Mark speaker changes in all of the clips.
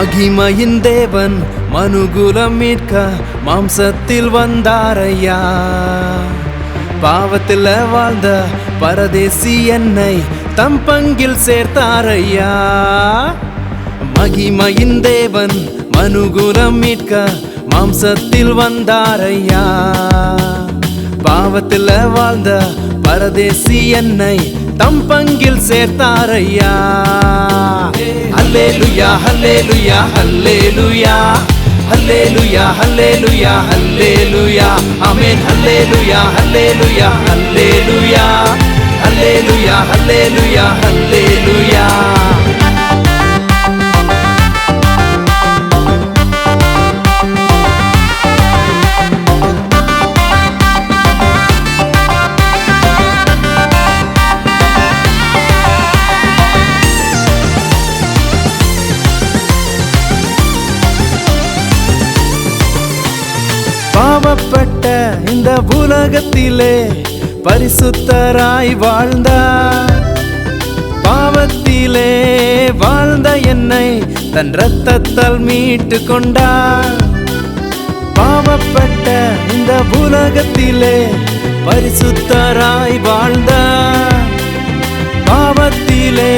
Speaker 1: மகிமையின் தேவன் மனுகுலம் மீட்க மாம்சத்தில் வந்தாரையா. பாவத்தில் வாழ்ந்த பரதேசி என்னை தம் பங்கில் சேர்த்தாரையா. மகிமையின் தேவன் மனுகுலம் மீட்க மாம்சத்தில் வந்தாரையா. பாவத்தில் வாழ்ந்த பரதேசி என்னை தம் பங்கில் சேர்த்தாரையா? ஹல்லே லுயா ஹல்லே லுயா ஹல்லே லுயா ஹல்லே லுயா ஹல்லே லுயா ஹல்லே லுயா அமேன் ஹல்லே லுயா ஹல்லே லுயா ஹல்லே லுயா ஹல்லே லுயா ஹல்லே லுயா ஹல்லே லுயா பட்ட இந்த உலகத்திலே பரிசுத்தராய் வாழ்ந்தார் பாவத்திலே வாழ்ந்த என்னை தன் இரத்தத்தால் மீட்டு கொண்டார். பாவப்பட்ட இந்த உலகத்திலே பரிசுத்தராய் வாழ்ந்தார் பாவத்திலே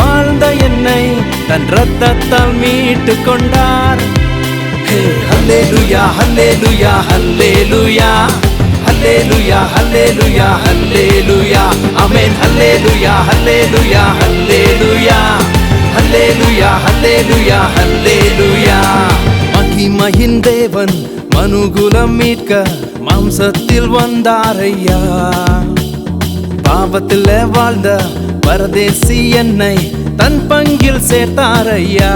Speaker 1: வாழ்ந்த என்னை தன் இரத்தத்தால் மீட்டு கொண்டார். ஹல்லேலூயா ஹல்லேலூயா ஹல்லேலூயா ஹல்லேலூயா ஹல்லேலூயா ஹல்லேலூயா ஆமென் ஹல்லேலூயா ஹல்லேலூயா ஹல்லேலூயா ஹல்லேலூயா ஹல்லேலூயா ஹல்லேலூயா மகிமையின் தேவன் மனுகுலம் மீட்க மாம்சத்தில் வந்தாரையா? பாவத்தில் வாழ்ந்த பரதேசி என்னை தன் பங்கில் சேர்த்தாரையா?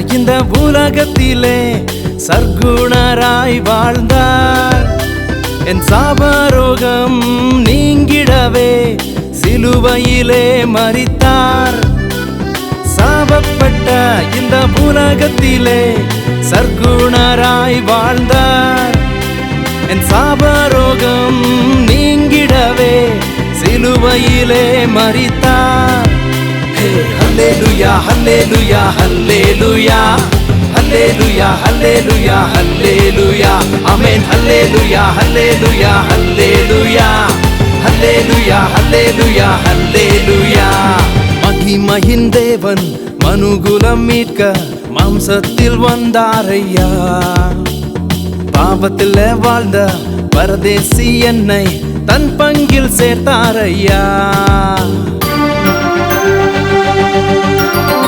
Speaker 1: இந்த உலகத்திலே சர்க்குணராய் வாழ்ந்தார். என் சாபரோகம் நீங்கிடவே சிலுவையிலே மறித்தார் சாபப்பட்ட இந்த உலகத்திலே சர்க்குணராய் வாழ்ந்தார். என் சாபரோகம் நீங்கிடவே சிலுவையிலே மறித்தார் ஹே ஹல்லேலூயா ஹல்லேலூயா ஹல்லேலூயா ஹல்லேலூயா ஹல்லேலூயா ஹல்லேலூயா ஆமென் ஹல்லேலூயா ஹல்லேலூயா ஹல்லேலூயா ஹல்லேலூயா ஹல்லேலூயா ஹல்லேலூயா மகிமையின் தேவன் மனுகுலம் மீட்க மாம்சத்தில் வந்தாரையா? பாவத்தில் வாழ்ந்த பரதேசி என்னை தன் பங்கில் சேர்த்தாரையா? thank you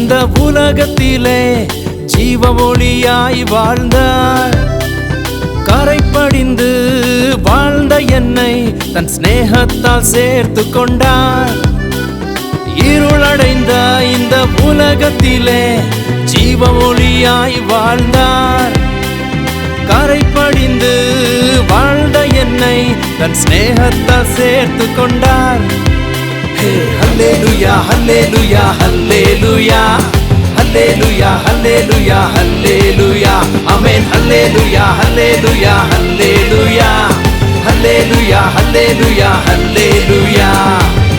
Speaker 1: இந்த உலகத்திலே ஜீவ ஒளியாய் வாழ்ந்தார். கரைப்படிந்து வாழ்ந்த என்னை தன் சிநேகத்தால் சேர்த்து கொண்டார். இருளடைந்த இந்த உலகத்திலே ஜீவ ஒளியாய் வாழ்ந்தார். கரைப்படிந்து வாழ்ந்த என்னை தன் சிநேகத்தால் சேர்த்து கொண்டார். ஹல்லேலூயா ஹல்லேலூயா ஹல்லேலூயா ஹல்லேலூயா ஹல்லேலூயா ஹல்லேலூயா ஆமென் ஹல்லேலூயா ஹல்லேலூயா ஹல்லேலூயா ஹல்லேலூயா ஹல்லேலூயா ஹல்லேலூயா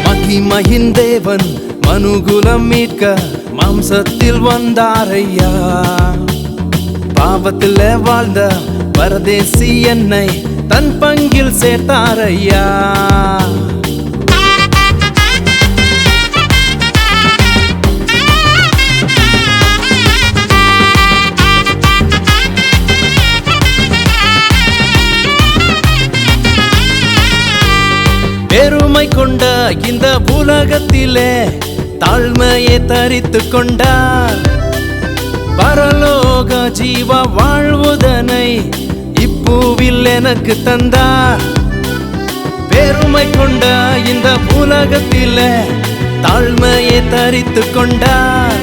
Speaker 1: மகிமையின் தேவன் மனுகுலம் மீட்க மாம்சத்தில் வந்தாரையா? பாவத்தில் வாழ்ந்த பரதேசி என்னை தன் பங்கில் சேர்த்தாரையா? கொண்ட இந்த உலகத்திலே தாழ்மையை தரித்து கொண்டார் பரலோக பரலோக ஜீவ வாழ்வுதனை இப்பூவில் எனக்கு தந்தார் பெருமை கொண்ட இந்த உலகத்தில தாழ்மையை தரித்து கொண்டார்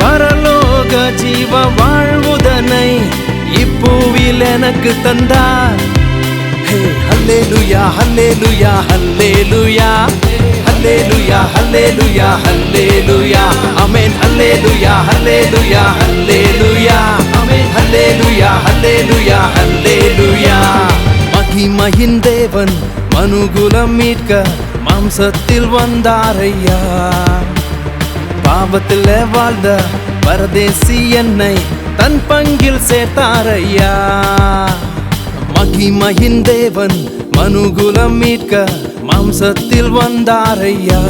Speaker 1: பரலோக ஜீவ வாழ்வுதனை இப்பூவில் எனக்கு தந்தார் hallelujah hallelujah hallelujah. Hallelujah hallelujah hallelujah. Amen hallelujah hallelujah hallelujah. Amen hallelujah hallelujah hallelujah. மகிமையின் தேவன் மனுகுலம் மீட்க மாம்சத்தில் வந்தாரையா. பாவத்தில் வாழ்ந்த பரதேசி என்னை தன் பங்கில் சேர்த்தாரையா. மகிமையின் தேவன் மனுகுலம் மீட்க மாம்சத்தில் வந்தாரையா.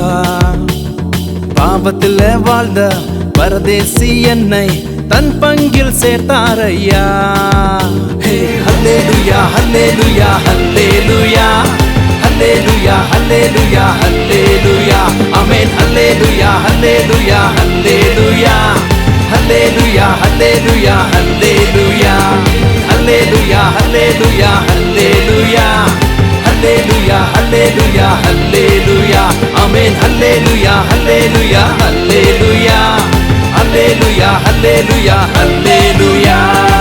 Speaker 1: பாவத்தில் வாழ்ந்த பரதேசி என்னை தன் பங்கில் சேர்த்தாரையா. ஹே ஹல்லேலூயா ஹல்லேலூயா ஹல்லேலூயா. ஹல்லேலூயா ஹல்லேலூயா ஹல்லேலூயா. ஆமென் ஹல்லேலூயா ஹல்லேலூயா ஹல்லேலூயா. ஹல்லேலூயா ஹல்லேலூயா ஹல்லேலூயா. Hallelujah, Hallelujah, Hallelujah. Hallelujah, Hallelujah, Hallelujah. Amen. Hallelujah, Hallelujah, Hallelujah. Hallelujah, Hallelujah, Hallelujah.